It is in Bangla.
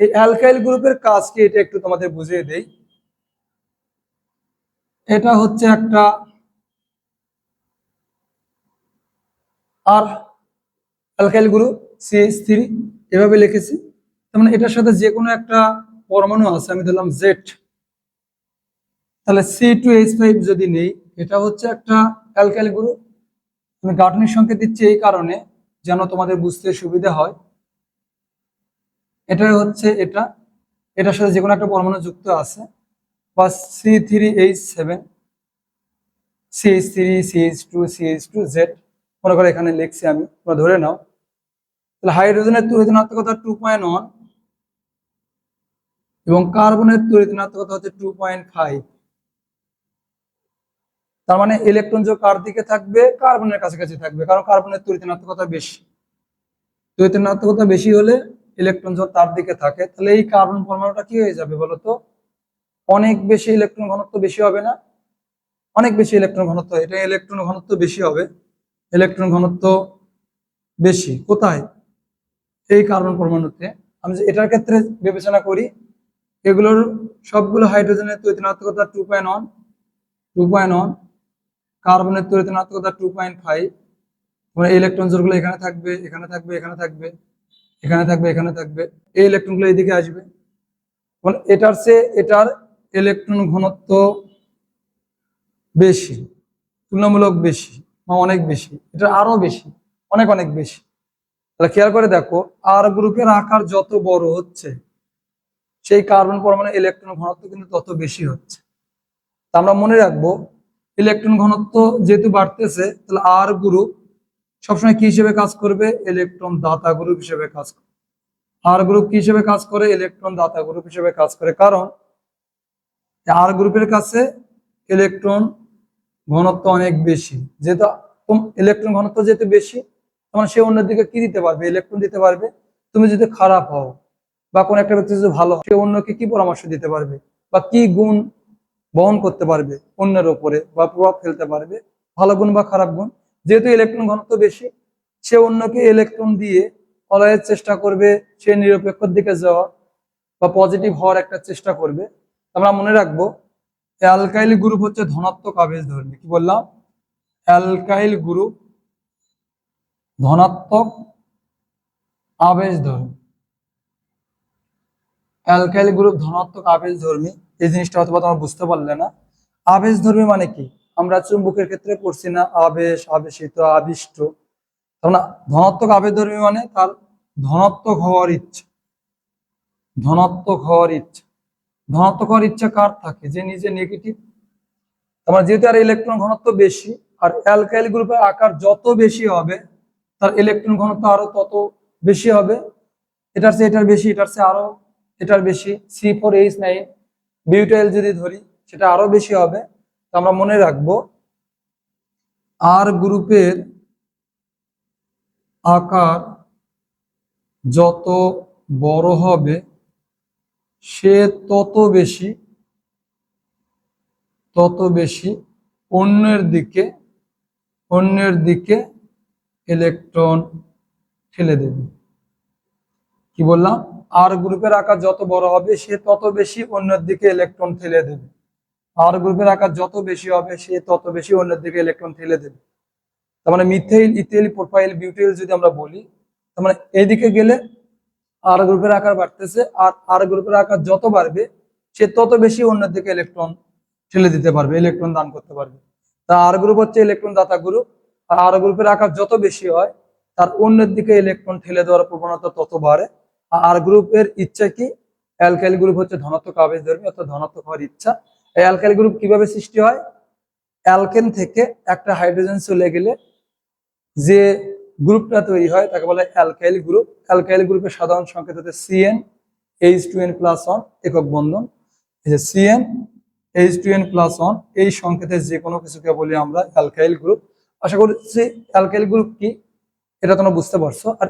এই অ্যালকাইল গ্রুপের কাজ কি এটা একটু তোমাদের বুঝিয়ে দেই। এটা হচ্ছে একটা R alkyl group C H three এভাবে লিখেছি। তার মানে এটার সাথে যে কোনো একটা পরমাণু আছে, আমি ধরলাম জেড তাহলে সি টু এইচ ফাইভ যদি নেই, এটা হচ্ছে একটা অ্যালকাইল গ্রুপ আমি গাঠনিক সংকেত দিচ্ছি এই কারণে, যেন তোমাদের বুঝতে সুবিধা হয়। এটা হচ্ছে এটা। এটার সাথে যে কোনো একটা পরমাণু যুক্ত আছে। বা C three H seven C H three C H two C H two Z মনে করো এখানে লিখছি আমি, তোমরা ধরে নাও। তাহলে হাইড্রোজেনের তড়িৎ ঋণাত্মকতা টু পয়েন্ট ওয়ান এবং কার্বনের তড়িৎ হচ্ছে টু পয়েন্ট ফাইভ তার মানে ইলেকট্রন যোগ কার দিকে থাকবে? কার্বনের কাছাকাছি থাকবে, কারণ কার্বনের তড়িৎ বেশি। তড়িৎ বেশি হলে ইলেকট্রন যোগ তার দিকে থাকে, তাহলে এই কার্বন পরমাণুটা কি হয়ে যাবে বলতো? অনেক বেশি ইলেকট্রন ঘনত্ব বেশি হবে না? অনেক বেশি ইলেকট্রন ঘনত্ব, এটা ইলেকট্রন ঘনত্ব বেশি হবে। ইলেকট্রন ঘনত্ব বেশি, কোথায়? এই কার্বন পরমাণুতে। আমি যে এটার ক্ষেত্রে বিবেচনা করি, এগুলোর সবগুলো হাইড্রোজেনের তড়িৎ ঋণাত্মকতা two point one two point one কার্বনের তড়িৎ ঋণাত্মকতা টু পয়েন্ট ফাইভ ইলেকট্রন জোরগুলো এখানে থাকবে এখানে থাকবে এখানে থাকবে। এখানে থাকবে এখানে থাকবে, এই ইলেকট্রনগুলো এইদিকে আসবে। মানে এটার চেয়ে এটার ইলেকট্রন ঘনত্ব বেশি, তুলনামূলক বেশি বা অনেক বেশি এটা আরও বেশি, অনেক অনেক বেশি। তাহলে খেয়াল করে দেখো, আর গ্রুপের আকার যত বড় হচ্ছে, সেই কার্বন পরমাণু ইলেকট্রন ঘনত্ব কিন্তু তত বেশি হচ্ছে। তা আমরা মনে রাখব ইলেকট্রন ঘনত্ব যেহেতু বাড়তেছে, তাহলে আর গ্রুপ সবসময় কি হিসেবে কাজ করবে? ইলেকট্রন দাতা গ্রুপ হিসেবে কাজ করবে। আর গ্রুপ কি হিসেবে কাজ করে? ইলেকট্রন দাতা গ্রুপ হিসেবে কাজ করে। কারণ আর গ্রুপের কাছে ইলেকট্রন ঘনত্ব অনেক বেশি। যেহেতু ইলেকট্রন ঘনত্ব যেহেতু বেশি, তখন সে অন্যের দিকে কি দিতে পারবে? ইলেকট্রন দিতে পারবে। তুমি যদি খারাপ হও বা কোন একটা ব্যক্তি যদি ভালো, সে অন্যকে কি পরামর্শ দিতে পারবে? বা কি গুণ বহন করতে পারবে অন্যের ওপরে বা প্রভাব ফেলতে পারবে? ভালো গুণ বা খারাপ গুণ? যেহেতু ইলেকট্রন ঘনত্ব বেশি, সে অন্যকে ইলেকট্রন দিয়ে ফলায়ের চেষ্টা করবে, সে নিরপেক্ষর দিকে যাওয়া বা পজিটিভ হওয়ার একটা চেষ্টা করবে। আমরা মনে রাখব অ্যালকাইল গ্রুপ হচ্ছে ধনাত্মক আবেশ ধর্মী। কি বললাম? অ্যালকাইল গ্রুপ ধনাত্মক আবেশ ধর্মী। অ্যালকাইল গ্রুপ ধনাত্মক আবেশ ধর্মী, এই জিনিসটা হয়তো বা তোমরা বুঝতে পারলে না। আবেশ ধর্মী মানে কি? আমরা চুম্বকের ক্ষেত্রে পড়ছি না, আবেশ, আবেশিত, আবিষ্ট। তার মানে ধনাত্মক আবেশ ধর্মী মানে তার ধনাত্মক হওয়ার ইচ্ছা। ধনাত্মক হওয়ার ইচ্ছা। ধনাত্মক হওয়ার ইচ্ছা কার থাকে? যে নিজে নেগেটিভ তোমার যেহেতু আর ইলেকট্রন ঘনত্ব বেশি, আর অ্যালকাইল গ্রুপের আকার যত বেশি হবে, তার ইলেকট্রন ঘনত্ব আরও তত বেশি হবে। এটার চেয়ে এটার বেশি, এটার চেয়ে আরও এটার বেশি। C four H nine butyl যদি ধরি, সেটা আরও বেশি হবে। আমরা মনে রাখব, আর গ্রুপের আকার যত বড় হবে, সে তত বেশি তত বেশি অন্যের দিকে অন্যের দিকে ইলেকট্রন ঠেলে দেবে। কি বললাম? আর গ্রুপের আকার যত বড় হবে, সে তত বেশি অন্যের দিকে ইলেকট্রন ঠেলে দেবে। আর গ্রুপের আকার যত বেশি হবে, সে তত বেশি অন্যের দিকে ইলেকট্রন ঠেলে দেবে। তার মানে মিথেইল ইথেইল প্রোফাইল বিউটিল যদি আমরা বলি, তার মানে এদিকে গেলে আর গ্রুপের আকার বাড়তেছে, আর আর গ্রুপের আকার যত বাড়বে, সে তত বেশি অন্যের দিকে ইলেকট্রন ঠেলে দিতে পারবে ইলেকট্রন দান করতে পারবে। তা আর গ্রুপ হচ্ছে ইলেকট্রন দাতা গ্রুপ আর আর গ্রুপের আকার যত বেশি হয়, তার অন্যের দিকে ইলেকট্রন ঠেলে দেওয়ার প্রবণতা তত বাড়ে। আর গ্রুপের ইচ্ছা কি? অ্যালকাইল গ্রুপ হচ্ছে ধনাত্মক আবেশ ধর্মী, অর্থাৎ ধনাত্মক হওয়ার ইচ্ছা। এই অ্যালকাইল গ্রুপ কীভাবে সৃষ্টি হয়? অ্যালকেন থেকে একটা হাইড্রোজেন চলে গেলে যে গ্রুপটা তৈরি হয়, তাকে বলে অ্যালকাইল গ্রুপ অ্যালকাইল গ্রুপের সাধারণ সংকেত হচ্ছে C N H two N plus one একক বন্ধন। এই যে C N H two N plus one এই সংকেতের যে কোনো কিছুকে বলি আমরা অ্যালকাইল গ্রুপ আশা করছি অ্যালকাইল গ্রুপ কি? এটা তোমরা বুঝতে পারছ। আর